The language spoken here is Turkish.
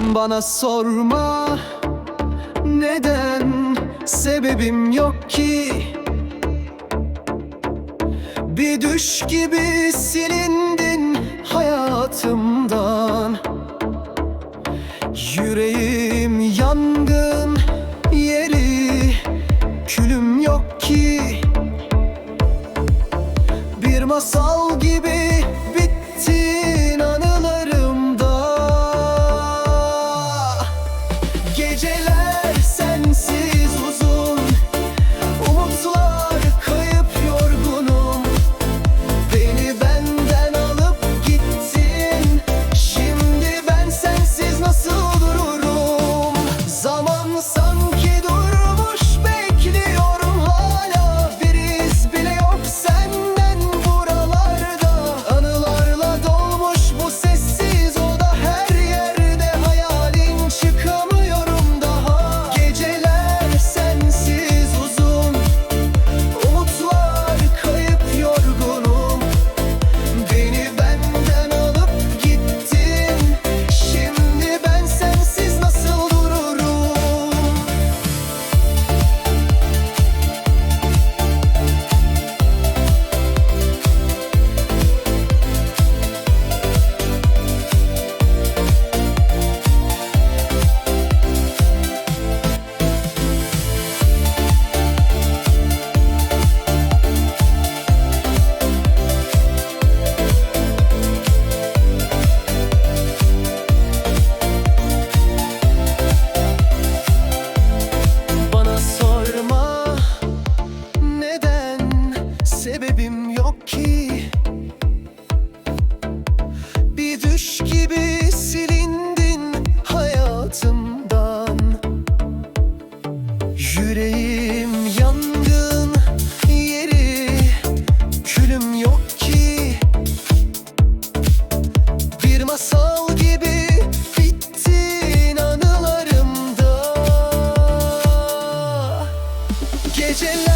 Bana sorma neden sebebim yok ki? Bir düş gibi silindin hayatımdan. Yüreğim yangın yeri külüm yok ki. Bir masal yerim yok ki. Bir düş gibi silindin hayatımdan. Yüreğim yangın yeri. Külüm yok ki. Bir masal gibi bittin anılarımda. Geceler